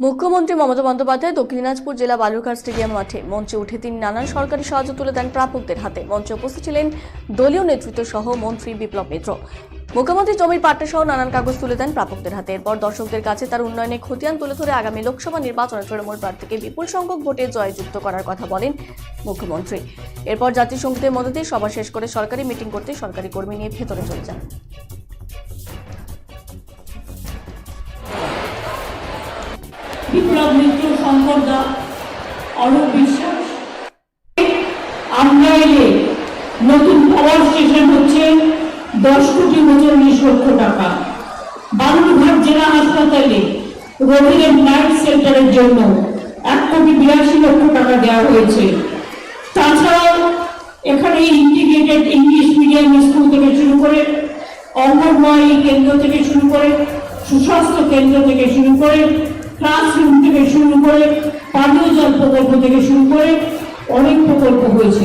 মুখ্যমন্ত্রী মমতা বন্দ্যোপাধ্যায় দক্ষিণ দিনাজপুর জেলা বালুরঘাট স্টেডিয়াম মাঠে মঞ্চে উঠে তিনি নানান সরকারি সাহায্য তুলে দেন প্রাপকদের হাতে। মঞ্চে উপস্থিত ছিলেন দলীয় নেতৃত্ব সহ মন্ত্রী বিপ্লব মিত্র। মুখ্যমন্ত্রী জমির পাট্টা সহ নানান কাগজ তুলে দেন প্রাপকদের হাতে। এরপর দর্শকদের কাছে তার উন্নয়নে খতিয়ান তুলে ধরে আগামী লোকসভা নির্বাচনে তৃণমূল প্রার্থীকে বিপুল সংখ্যক ভোটে জয়যুক্ত করার কথা বলেন মুখ্যমন্ত্রী। এরপর জাতীয় সঙ্গীতের মধ্য দিয়ে সভা শেষ করে সরকারি মিটিং করতে সরকারি কর্মী নিয়ে ভেতরে চলে যান। বিপ্লব মিত্র শঙ্কর দা অরূপ বিশ্বাস। আমরা এলে নতুন পাওয়ার স্টেশন হচ্ছে দশ কোটি উনচল্লিশ লক্ষ টাকা। বালুরঘাট জেলা হাসপাতালে রোগীদের নাইট সেন্টারের জন্য এক কোটি বিরাশি লক্ষ টাকা দেওয়া হয়েছে। তাছাড়াও এখানে ইন্টিগ্রেটেড ইংলিশ মিডিয়াম স্কুল থেকে শুরু করে অঙ্গনওয়াড়ি কেন্দ্র থেকে শুরু করে সুস্বাস্থ্য কেন্দ্র থেকে শুরু করে শুরু করে পানীয় জল প্রকল্প থেকে শুরু করে অনেক প্রকল্প হয়েছে।